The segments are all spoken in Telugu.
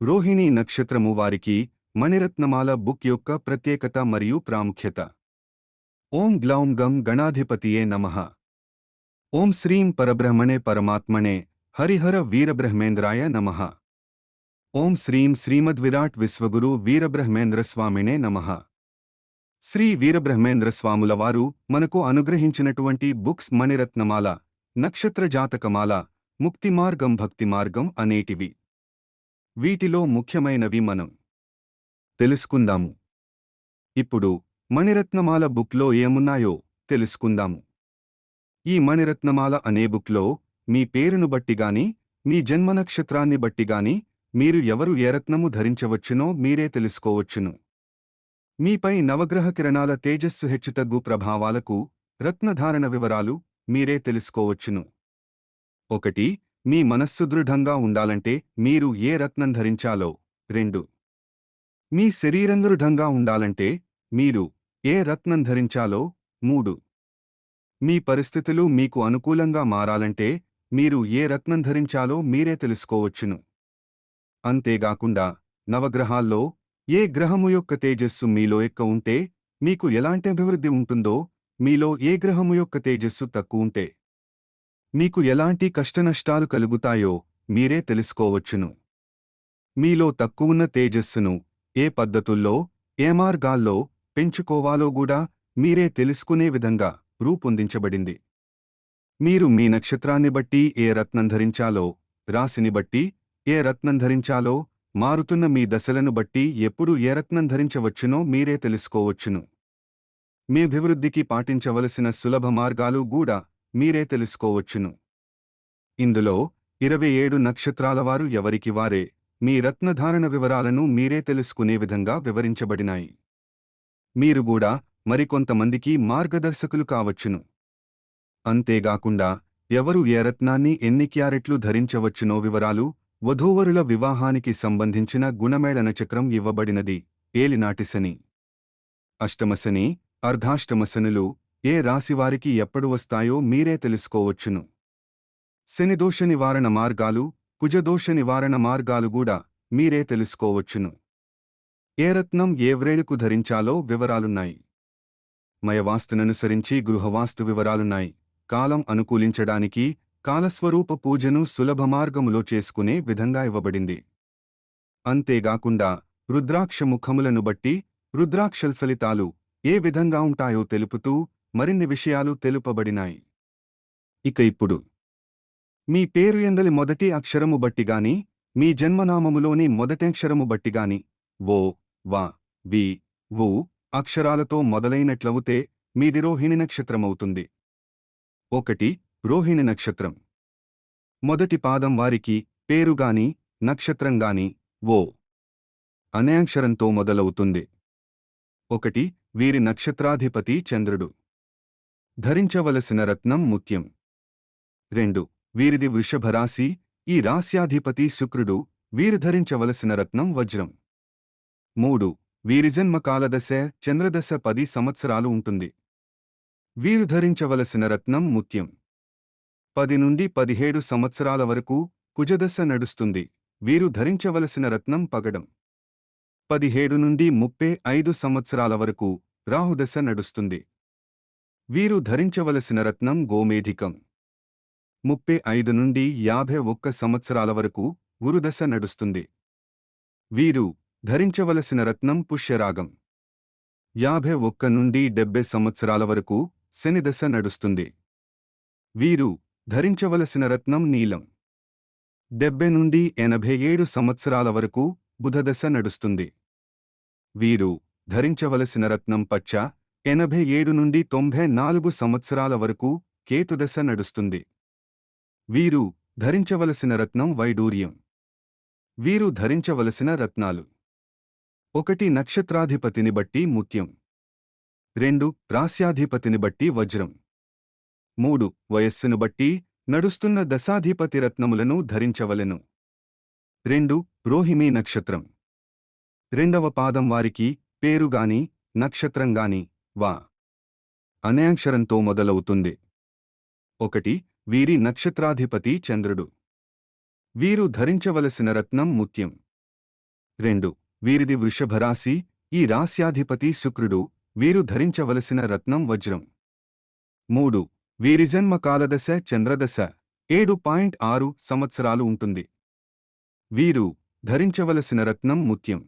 రోహిణి నక్షత్రము వారికి మణిరత్నమాల బుక్ యొక్క ప్రత్యేకత మరియు ప్రాముఖ్యత ఓం గ్లౌం గం గణాధిపతియే నమః ఓం శ్రీం పరబ్రహ్మణే పరమాత్మనే హరిహర వీరబ్రహ్మేంద్రాయ నమః ఓం శ్రీం శ్రీమద్విరాట్ విశ్వగురు వీరబ్రహ్మేంద్ర స్వామినే నమః శ్రీ వీరబ్రహ్మేంద్ర స్వాముల వారు మనకు అనుగ్రహించినటువంటి బుక్స్ మణిరత్నమాల నక్షత్ర జాతకమాల ముక్తి మార్గం భక్తి మార్గం అనేటివి వీటిలో ముఖ్యమైనవి మనం తెలుసుకుందాము. ఇప్పుడు మణిరత్నమాల బుక్లో ఏమున్నాయో తెలుసుకుందాము. ఈ మణిరత్నమాల అనే బుక్లో మీ పేరును బట్టిగాని మీ జన్మ నక్షత్రాన్ని బట్టిగాని మీరు ఎవరు ఏ రత్నము ధరించవచ్చునో మీరే తెలుసుకోవచ్చును. మీపై నవగ్రహ కిరణాల తేజస్సు హెచ్చుతగ్గు ప్రభావాలకు రత్నధారణ వివరాలు మీరే తెలుసుకోవచ్చును. ఒకటి మీ మనస్సు దృఢంగా ఉండాలంటే మీరు ఏ రత్నం ధరించాలో. రెండు. మీ శరీరం దృఢంగా ఉండాలంటే మీరు ఏ రత్నం ధరించాలో. మూడు. మీ పరిస్థితులు మీకు అనుకూలంగా మారాలంటే మీరు ఏ రత్నం ధరించాలో మీరే తెలుసుకోవచ్చును. అంతేగాకుండా నవగ్రహాల్లో ఏ గ్రహము యొక్క తేజస్సు మీలో ఎక్క ఉంటే మీకు ఎలాంటి అభివృద్ధి ఉంటుందో మీలో ఏ గ్రహము యొక్క తేజస్సు తక్కువ ఉంటే మీకు ఎలాంటి కష్టనష్టాలు కలుగుతాయో మీరే తెలుసుకోవచ్చును. మీలో తక్కువున్న తేజస్సును ఏ పద్ధతుల్లో ఏ మార్గాల్లో పెంచుకోవాలో కూడా మీరే తెలుసుకునే విధంగా రూపొందించబడింది. మీరు మీ నక్షత్రాన్ని బట్టి ఏ రత్నం ధరించాలో రాశిని బట్టి ఏ రత్నం ధరించాలో మారుతున్న మీ దశలను బట్టి ఎప్పుడు ఏ రత్నం ధరించవచ్చునో మీరే తెలుసుకోవచ్చును. మీ అభివృద్ధికి పాటించవలసిన సులభ మార్గాలు కూడా మీరే తెలుసుకోవచ్చును. ఇందులో ఇరవై ఏడు నక్షత్రాలవారు ఎవరికి వారే మీ రత్నధారణ వివరాలను మీరే తెలుసుకునే విధంగా వివరించబడినాయి. మీరు కూడా మరికొంతమందికి మార్గదర్శకులు కావచ్చును. అంతేగాకుండా ఎవరు ఏ రత్నాన్ని ఎన్ని క్యారెట్లు ధరించవచ్చునో వివరాలు వధూవరుల వివాహానికి సంబంధించిన గుణమేళన చక్రం ఇవ్వబడినది. ఏలినాటిశని అష్టమశని అర్ధాష్టమశనులు ఏ రాశివారికి ఎప్పుడు వస్తాయో మీరే తెలుసుకోవచ్చును. శనిదోష నివారణ మార్గాలు కుజదోష నివారణ మార్గాలు కూడా మీరే తెలుసుకోవచ్చును. ఏ రత్నం ఏ వ్రేణుకు ధరించాలో వివరాలున్నాయి. మయవాస్తుననుసరించి గృహవాస్తు వివరాలున్నాయి. కాలం అనుకూలించడానికి కాలస్వరూప పూజను సులభ మార్గములో చేసుకునే విధంగా ఇవ్వబడింది. అంతేగాకుండా రుద్రాక్ష ముఖములను బట్టి రుద్రాక్షల్ ఫలితాలు ఏ విధంగా ఉంటాయో తెలుపుతూ మరిన్ని విషయాలు తెలుపబడినాయి. ఇక ఇప్పుడు. మీ పేరు ఎందలి మొదటి అక్షరము బట్టిగాని మీ జన్మనామములోని మొదటక్షరము బట్టిగాని ఓ వా వి వు అక్షరాలతో మొదలైనట్లవుతే మీది రోహిణి నక్షత్రమవుతుంది. ఒకటి రోహిణి నక్షత్రం. మొదటి పాదం వారికి పేరుగాని నక్షత్రంగాని ఓ అనే అక్షరంతో మొదలవుతుంది. ఒకటి వీరి నక్షత్రాధిపతి చంద్రుడు. ధరించవలసిన రత్నం ముత్యం రెండు. వీరిది వృషభరాశి ఈ రాశ్యాధిపతి శుక్రుడు వీరు ధరించవలసిన రత్నం వజ్రం. మూడు. వీరి జన్మ కాలదశ చంద్రదశ పది సంవత్సరాలు ఉంటుంది. వీరు ధరించవలసిన రత్నం ముత్యం పది నుండి పదిహేడు సంవత్సరాల వరకు కుజదశ నడుస్తుంది. వీరు ధరించవలసిన రత్నం పగడం. పదిహేడు నుండి ముప్పై ఐదు సంవత్సరాల వరకు రాహుదశ నడుస్తుంది. వీరు ధరించవలసిన రత్నం గోమేధికం. ముప్పై ఐదు నుండి యాభై ఒక్క సంవత్సరాల వరకు గురుదశ నడుస్తుంది. వీరు ధరించవలసిన రత్నం పుష్యరాగం. యాభై ఒక్క నుండి డెబ్బై సంవత్సరాల వరకు శనిదశ నడుస్తుంది. వీరు ధరించవలసిన రత్నం నీలం. డెబ్బై నుండి ఎనభై ఏడు సంవత్సరాల వరకు బుధదశ నడుస్తుంది. వీరు ధరించవలసిన రత్నం పచ్చ ఎనభై ఏడు నుండి తొంభై నాలుగు సంవత్సరాల వరకు కేతుదశ నడుస్తుంది. వీరు ధరించవలసిన రత్నం వైడూర్యం. వీరు ధరించవలసిన రత్నాలు. ఒకటి నక్షత్రాధిపతిని బట్టి ముత్యం. రెండు రాస్యాధిపతిని బట్టి వజ్రం. మూడు వయస్సును బట్టి నడుస్తున్న దశాధిపతి రత్నములను ధరించవలెను. రెండు రోహిమీ నక్షత్రం. రెండవ పాదం వారికి పేరుగాని నక్షత్రంగాని వా. అనే అక్షరంతో మొదలవుతుంది. ఒకటి వీరి నక్షత్రాధిపతి చంద్రుడు. వీరు ధరించవలసిన రత్నం ముత్యం. రెండు వీరిది వృషభరాశి ఈ రాశ్యాధిపతి శుక్రుడు వీరు ధరించవలసిన రత్నం వజ్రం. మూడు వీరి జన్మ కాలదశ చంద్రదశ ఏడు పాయింట్ ఆరు సంవత్సరాలు ఉంటుంది. వీరు ధరించవలసిన రత్నం ముత్యం.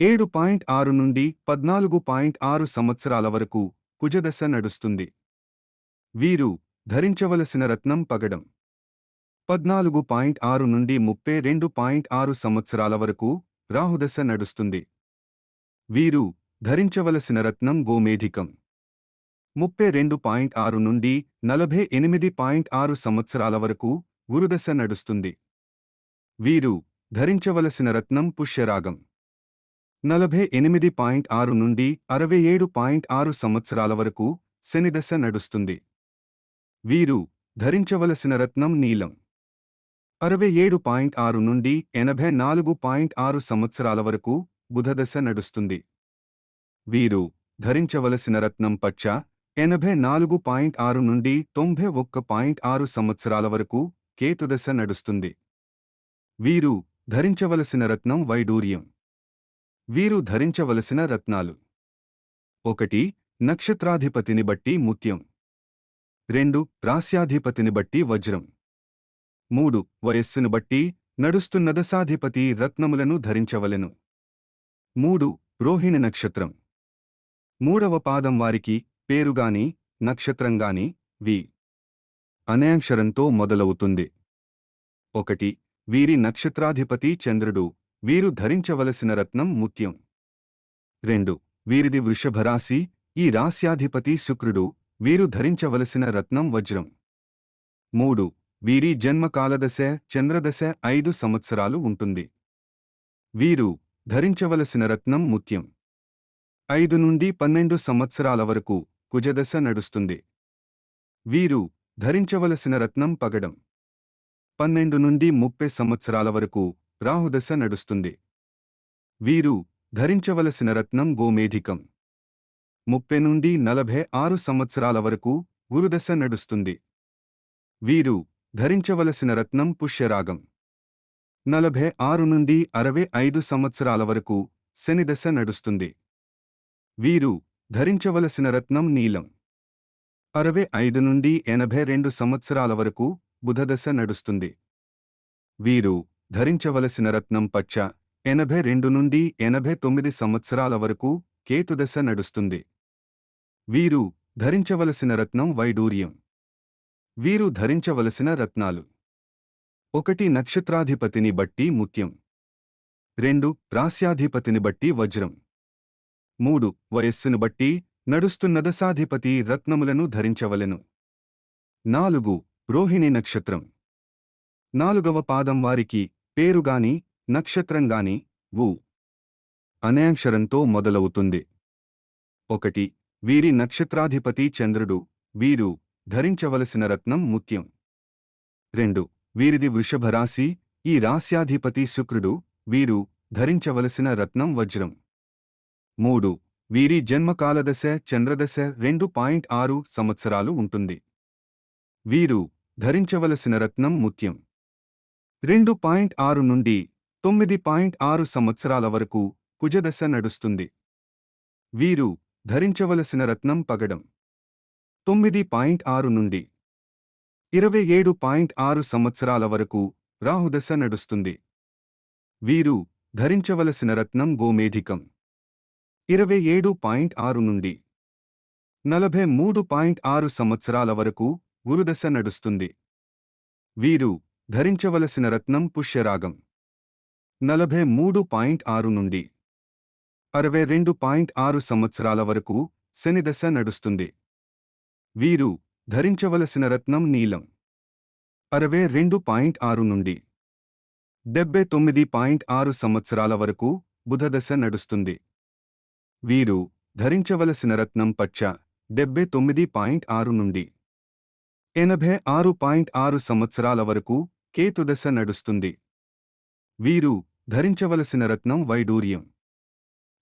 ఏడు పాయింట్ ఆరు నుండి పద్నాలుగు పాయింట్ ఆరు సంవత్సరాల వరకు కుజదశ నడుస్తుంది. వీరు ధరించవలసిన రత్నం పగడం. పద్నాలుగు పాయింట్ ఆరు నుండి ముప్పై రెండు పాయింట్ ఆరు సంవత్సరాల వరకు రాహుదశ నడుస్తుంది. వీరు ధరించవలసిన రత్నం గోమేధికం. ముప్పై రెండు పాయింట్ ఆరు నుండి నలభై ఎనిమిది పాయింట్ ఆరు సంవత్సరాల వరకు గురుదశ నడుస్తుంది. వీరు ధరించవలసిన రత్నం పుష్యరాగం. నలభై ఎనిమిది పాయింట్ ఆరు నుండి అరవై ఏడు పాయింట్ ఆరు సంవత్సరాల వరకు శనిదశ నడుస్తుంది. వీరు ధరించవలసిన రత్నం నీలం. అరవై ఏడు పాయింట్ ఆరు నుండి ఎనభై నాలుగు పాయింట్ ఆరు సంవత్సరాల వరకు బుధదశ నడుస్తుంది. వీరు ధరించవలసిన రత్నం పచ్చ ఎనభై నాలుగు పాయింట్ ఆరు నుండి తొంభై ఒక్క పాయింట్ ఆరు సంవత్సరాల వరకు కేతుదశ నడుస్తుంది. వీరు ధరించవలసిన రత్నం వైడూర్యం. వీరు ధరించవలసిన రత్నాలు. ఒకటి నక్షత్రాధిపతిని బట్టి ముత్యం. రెండు రాస్యాధిపతిని బట్టి వజ్రం. మూడు వయస్సును బట్టి నడుస్తున్న దశాధిపతి రత్నములను ధరించవలెను. మూడు రోహిణి నక్షత్రం. మూడవ పాదం వారికి పేరుగాని నక్షత్రంగాని వి. అనేక్షరంతో మొదలవుతుంది. ఒకటి వీరి నక్షత్రాధిపతి చంద్రుడు. వీరు ధరించవలసిన రత్నం ముత్యం రెండు. వీరిది వృషభరాశి ఈ రాస్యాధిపతి శుక్రుడు వీరు ధరించవలసిన రత్నం వజ్రం. మూడు. వీరి జన్మకాలదశ చంద్రదశ ఐదు సంవత్సరాలు ఉంటుంది. వీరు ధరించవలసిన రత్నం ముత్యం ఐదు నుండి పన్నెండు సంవత్సరాల వరకు కుజదశ నడుస్తుంది. వీరు ధరించవలసిన రత్నం పగడం. పన్నెండు నుండి ముప్పై సంవత్సరాల వరకు రాహుదశ నడుస్తుంది. వీరు ధరించవలసిన రత్నం గోమేధికం. ముప్పై నుండి నలభై ఆరు సంవత్సరాల వరకు గురుదశ నడుస్తుంది. వీరు ధరించవలసిన రత్నం పుష్యరాగం. నలభై ఆరు నుండి అరవై ఐదు సంవత్సరాల వరకు శనిదశ నడుస్తుంది. వీరు ధరించవలసిన రత్నం నీలం. అరవై ఐదు నుండి ఎనభై రెండు సంవత్సరాల వరకు బుధదశ నడుస్తుంది. వీరు ధరించవలసిన రత్నం పచ్చ ఎనభై రెండు నుండి ఎనభై తొమ్మిది సంవత్సరాల వరకు కేతుదశ నడుస్తుంది. వీరు ధరించవలసిన రత్నం వైడూర్యం. వీరు ధరించవలసిన రత్నాలు. ఒకటి నక్షత్రాధిపతిని బట్టి ముత్యం రెండు రాస్యాధిపతిని బట్టి వజ్రం. మూడు వయస్సును బట్టి నడుస్తున్న దశాధిపతి రత్నములను ధరించవలెను. నాలుగు రోహిణి నక్షత్రం. నాలుగవ పాదం వారికి పేరుగాని నక్షత్రంగాని వు. అనే అక్షరంతో మొదలవుతుంది. ఒకటి వీరి నక్షత్రాధిపతి చంద్రుడు. వీరు ధరించవలసిన రత్నం ముత్యం రెండు వీరిది వృషభరాశి ఈ రాస్యాధిపతి శుక్రుడు వీరు ధరించవలసిన రత్నం వజ్రం. మూడు వీరి జన్మకాలదశ చంద్రదశ రెండు పాయింట్ ఆరు సంవత్సరాలు ఉంటుంది. వీరు ధరించవలసిన రత్నం ముత్యం రెండు పాయింట్ ఆరు నుండి తొమ్మిది పాయింట్ ఆరు సంవత్సరాల వరకు కుజదశ నడుస్తుంది. వీరు ధరించవలసిన రత్నం పగడం. తొమ్మిది పాయింట్ ఆరు నుండి ఇరవై ఏడు పాయింట్ ఆరు సంవత్సరాల వరకు రాహుదశ నడుస్తుంది. వీరు ధరించవలసిన రత్నం గోమేధికం. ఇరవై ఏడు పాయింట్ ఆరు నుండి నలభై మూడు పాయింట్ ఆరు సంవత్సరాల వరకు గురుదశ నడుస్తుంది. వీరు ధరించవలసిన రత్నం పుష్యరాగం. నలభై మూడు పాయింట్ ఆరు నుండి అరవై రెండు పాయింట్ ఆరు సంవత్సరాల వరకు శనిదశ నడుస్తుంది. వీరు ధరించవలసిన రత్నం నీలం. అరవై రెండు పాయింట్ ఆరు నుండి డెబ్బై తొమ్మిది పాయింట్ ఆరు సంవత్సరాల వరకు బుధదశ నడుస్తుంది. వీరు ధరించవలసిన రత్నం పచ్చ డెబ్బై తొమ్మిది పాయింట్ ఆరు నుండి ఎనభై ఆరు పాయింట్ ఆరు సంవత్సరాల వరకు కేతుదశ నడుస్తుంది. వీరు ధరించవలసిన రత్నం వైడూర్యం.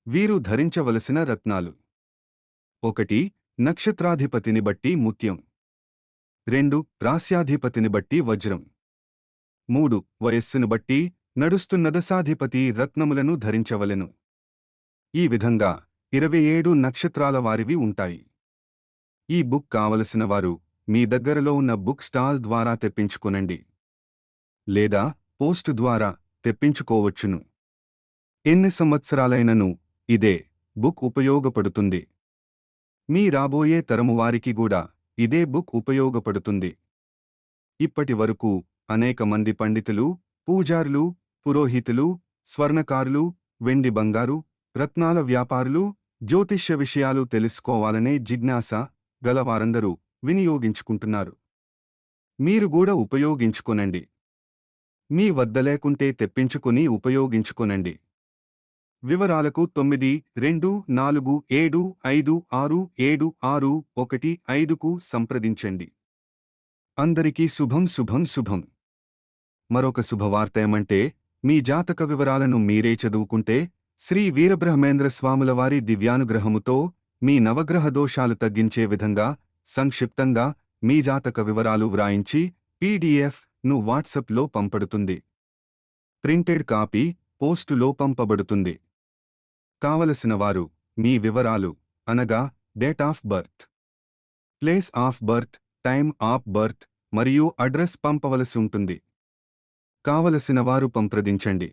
వీరు ధరించవలసిన రత్నాలు. ఒకటి నక్షత్రాధిపతిని బట్టి ముత్యం. రెండు రాస్యాధిపతిని బట్టి వజ్రం. మూడు వయస్సును బట్టి నడుస్తున్న దశాధిపతి రత్నములను ధరించవలెను. ఈ విధంగా ఇరవై ఏడు నక్షత్రాల వారివి ఉంటాయి. ఈ బుక్ కావలసిన వారు మీ దగ్గరలో ఉన్న బుక్ స్టాల్ ద్వారా తెప్పించుకొనండి. లేదా పోస్టు ద్వారా తెప్పించుకోవచ్చును. ఎన్ని సంవత్సరాలైనను ఇదే బుక్ ఉపయోగపడుతుంది. మీ రాబోయే తరము వారికి కూడా ఇదే బుక్ ఉపయోగపడుతుంది. ఇప్పటి వరకు అనేక మంది పండితులు పూజారులు పురోహితులు స్వర్ణకారులు వెండి బంగారు రత్నాల వ్యాపారులు జ్యోతిష్య విషయాలు తెలుసుకోవాలనే జిజ్ఞాస గలవారందరూ వినియోగించుకుంటున్నారు. మీరు కూడా ఉపయోగించుకొనండి. మీ వద్ద లేకుంటే తెప్పించుకుని ఉపయోగించుకొనండి. వివరాలకు తొమ్మిది రెండు నాలుగు ఏడు ఐదు ఆరు ఏడు ఆరు ఒకటి ఐదుకు సంప్రదించండి. అందరికీ శుభం శుభం శుభం. మరొక శుభవార్త ఏమంటే మీ జాతక వివరాలను మీరే చదువుకుంటే శ్రీ వీరబ్రహ్మేంద్ర స్వాములవారి దివ్యానుగ్రహముతో మీ నవగ్రహ దోషాలు తగ్గించే విధంగా సంక్షిప్తంగా మీ జాతక వివరాలు వ్రాయించి పీడీఎఫ్ ను వాట్సప్లో పంపడుతుంది. ప్రింటెడ్ కాపీ పోస్టులో పంపబడుతుంది. కావలసిన వారు మీ వివరాలు అనగా date of birth place of birth time of birth మరియు అడ్రస్ పంపవలసి ఉంటుంది. కావలసిన వారు సంప్రదించండి.